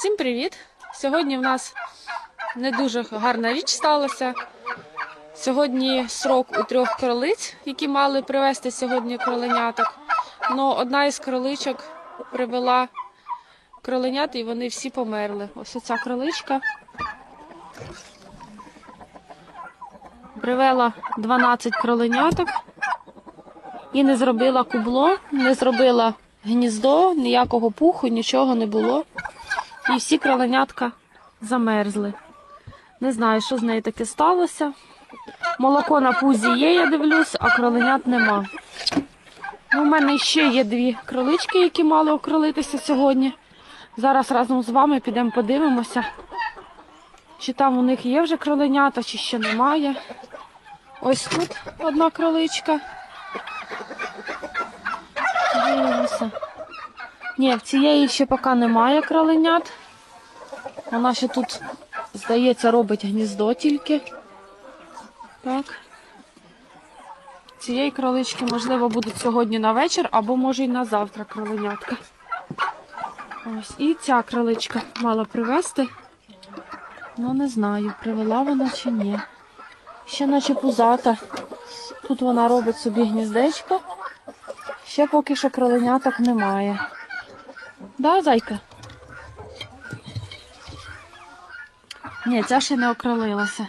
Всім привіт! Сьогодні в нас не дуже гарна річ сталася. Сьогодні срок у трьох кролиць, які мали привезти сьогодні кроленяток. Ну, одна із кроличок привела кроленят і вони всі померли. Ось оця кроличка привела 12 кроленяток і не зробила кубло, не зробила гніздо, ніякого пуху, нічого не було. І всі кроленятка замерзли. Не знаю, що з нею таке сталося. Молоко на пузі є, я дивлюсь, а кроленят нема. Ну, у мене ще є дві кролички, які мали окролитися сьогодні. Зараз разом з вами підемо подивимося, чи там у них є вже кроленята, чи ще немає. Ось тут одна кроличка. Дивимося. Ні, в цієї ще поки немає кроленят. Вона ще тут, здається, робить гніздо тільки. Так. Цієї кролички, можливо, будуть сьогодні на вечір, або може й на завтра кроленятка. Ось. І ця кроличка мала привезти. Ну, не знаю, привела вона чи ні. Ще наче пузата. Тут вона робить собі гніздечко. Ще поки що кроленяток немає. Да, зайка? Ні, ця ще не окролилася.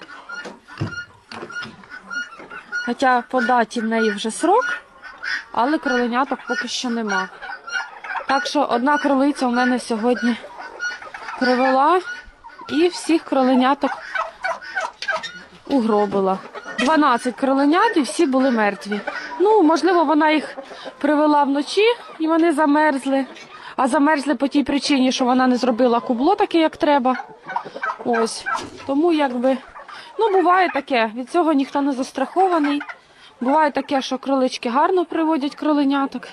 Хоча по даті в неї вже срок, але кроленяток поки що нема. Так що одна кролиця у мене сьогодні привела і всіх кроленяток угробила. 12 кроленят і всі були мертві. Ну, можливо, вона їх привела вночі і вони замерзли. А замерзли по тій причині, що вона не зробила кубло таке, як треба. Ось. Тому якби. Ну, буває таке. Від цього ніхто не застрахований. Буває таке, що кролички гарно приводять кроленяток,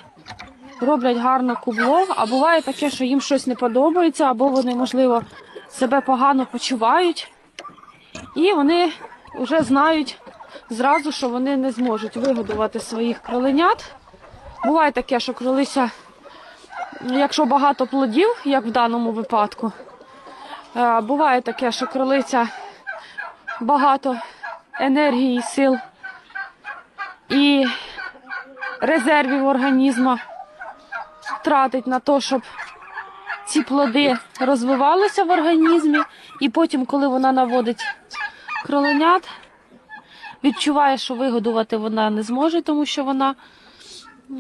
роблять гарно кубло, а буває таке, що їм щось не подобається, або вони, можливо, себе погано почувають. І вони вже знають зразу, що вони не зможуть вигодувати своїх кроленят. Буває таке, що кролися, якщо багато плодів, як в даному випадку, е, буває таке, що кролиця багато енергії, сил і резервів організму тратить на те, щоб ці плоди розвивалися в організмі, і потім, коли вона наводить кроленят, відчуває, що вигодувати вона не зможе, тому що вона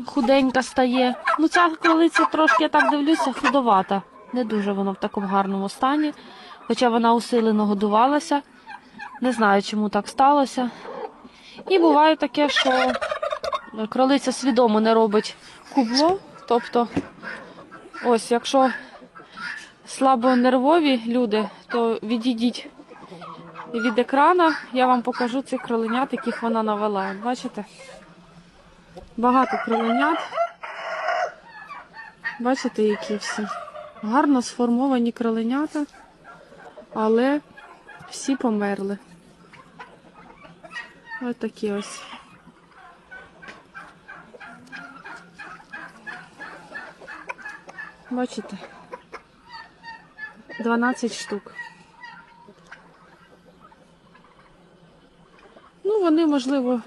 худенька стає. Ну, ця кролиця трошки, я так дивлюся, худовата. Не дуже вона в такому гарному стані, хоча вона усилено годувалася. Не знаю, чому так сталося. І буває таке, що кролиця свідомо не робить кубло. Тобто, ось, якщо слабонервові люди, то відійдіть від екрана, я вам покажу цих кроленят, яких вона навела. Бачите? Багато кроленят. Бачите, які всі. Гарно сформовані кроленята, але всі померли. Ось такі ось. Бачите? 12 штук. Ну, вони, можливо,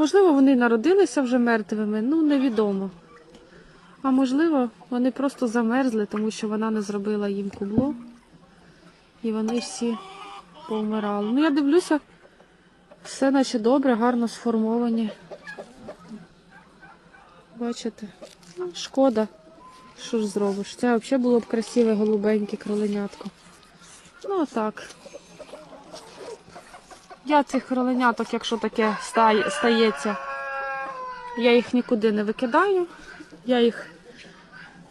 можливо, вони народилися вже мертвими, ну, невідомо. А можливо, вони просто замерзли, тому що вона не зробила їм кубло. І вони всі повмирали. Ну, я дивлюся, все наче добре, гарно сформовані. Бачите? Шкода. Що ж зробиш? Це взагалі було б красиве голубеньке кроленятко. Ну, так. Я цих кроленяток, якщо таке стається, я їх нікуди не викидаю. Я їх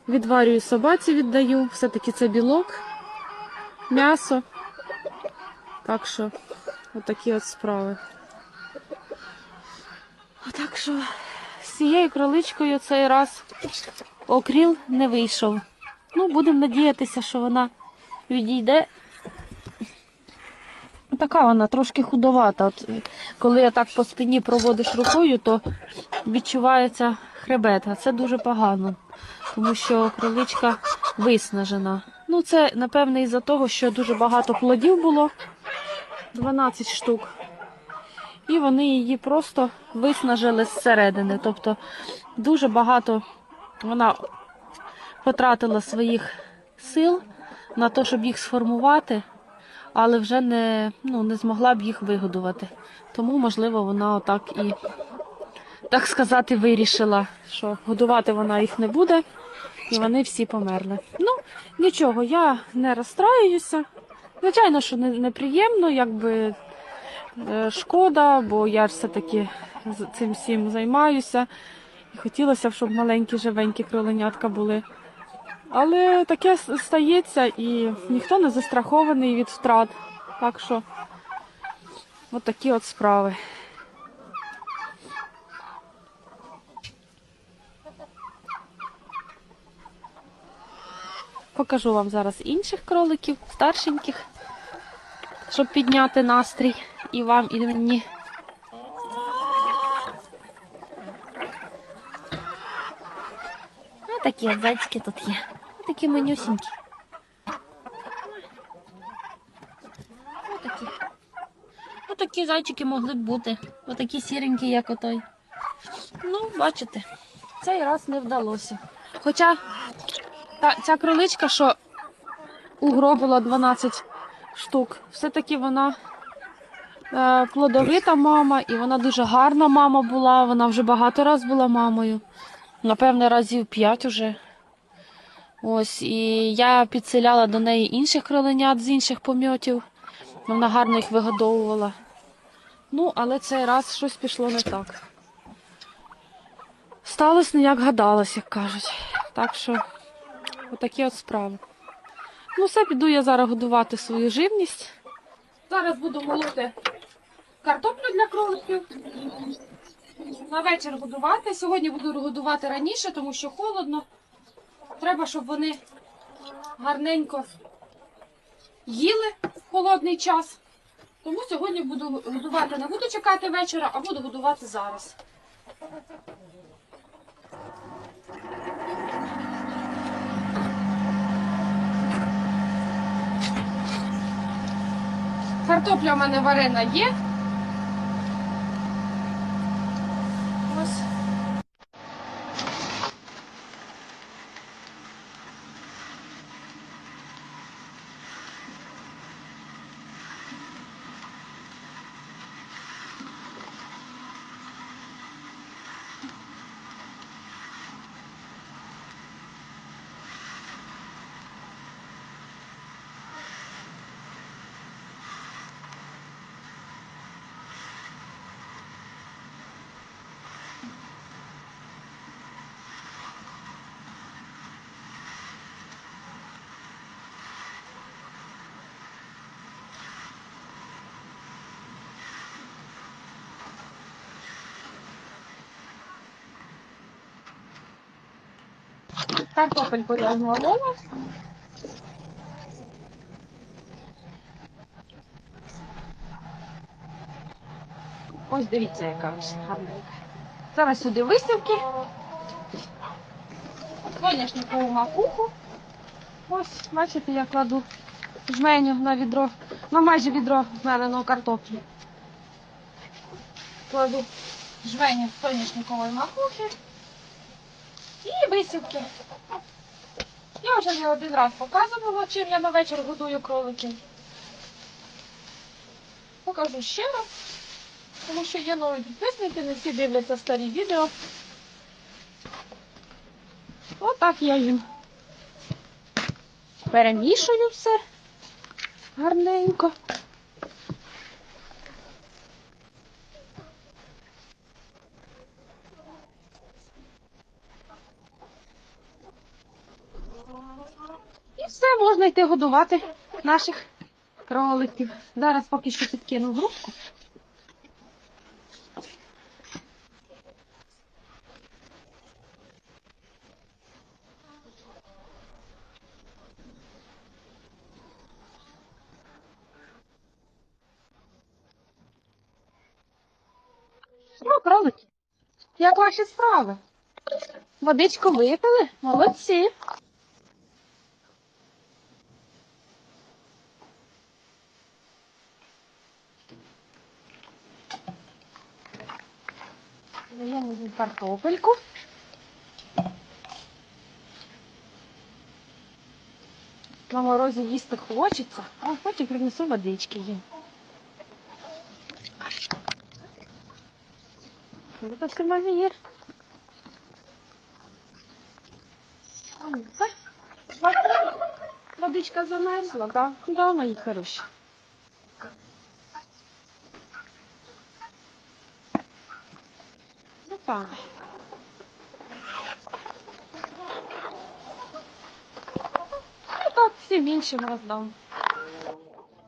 відварюю собаці, віддаю. Все-таки це білок, м'ясо. Так що, отакі от справи. Так що з цією кроличкою цей раз окріл не вийшов. Ну, будемо надіятися, що вона відійде. Така вона трошки худовата. От, коли я так по спині проводиш рукою, то відчувається хребет, а це дуже погано, тому що кроличка виснажена. Ну, це, напевне, із-за того, що дуже багато плодів було 12 штук. І вони її просто виснажили зсередини. Тобто дуже багато вона потратила своїх сил на те, щоб їх сформувати, але вже не, ну, не змогла б їх вигодувати. Тому, можливо, вона отак і, так сказати, вирішила, що годувати вона їх не буде, і вони всі померли. Ну, нічого, я не розстраююся. Звичайно, що неприємно, якби е, шкода, бо я все-таки цим всім займаюся. І хотілося б, щоб маленькі живенькі кроленятка були. Але таке стається і ніхто не застрахований від втрат. Так що от такі от справи. Покажу вам зараз інших кроликів, старшеньких, щоб підняти настрій і вам, і мені. Такі зайчики тут є. Такі манюсінькі. Отакі. Отакі зайчики могли б бути. Отакі сіренькі, як отой. Ну, бачите, цей раз не вдалося. Хоча та, ця кроличка, що угробила 12 штук, все-таки вона е, плодовита мама, і вона дуже гарна мама була. Вона вже багато разів була мамою. Напевне, разів 5 уже. Ось, і я підселяла до неї інших кроленят з інших помьотів. Вона гарно їх вигодовувала. Ну, але цей раз щось пішло не так. Сталося не як гадалось, як кажуть. Так що, отакі от справи. Ну, все, піду я зараз годувати свою живність. Зараз буду молоти картоплю для кроликів. На вечір годувати. Сьогодні буду годувати раніше, тому що холодно. Треба, щоб вони гарненько їли в холодний час. Тому сьогодні буду годувати. Не буду чекати вечора, а буду годувати зараз. Картопля у мене варена є. Ось. Картопельку я змолола. Ось дивіться, яка гарненька. Зараз сюди висівки. Соняшникову макуху. Ось, бачите, я кладу жменю на відро, на майже відро змеленого картоплі. Кладу жменю соняшникової макухи і висівки. Я вже не один раз показувала, чим я на вечір годую кроликів. Покажу ще раз, тому що є нові підписники, не всі дивляться старі відео. Отак я їм перемішую все гарненько. І все, можна йти годувати наших кроликів. Зараз поки що підкину в грудку. Ну, кролики, як ваші справи? Водичку випили? Молодці. Даємо їй картопельку. На морозі їсти хочеться, а потім принесу водички їм. Это все мавір. Водичка замерзла, да? Да, мої хороші. Так. Ну так, всім іншим роздам.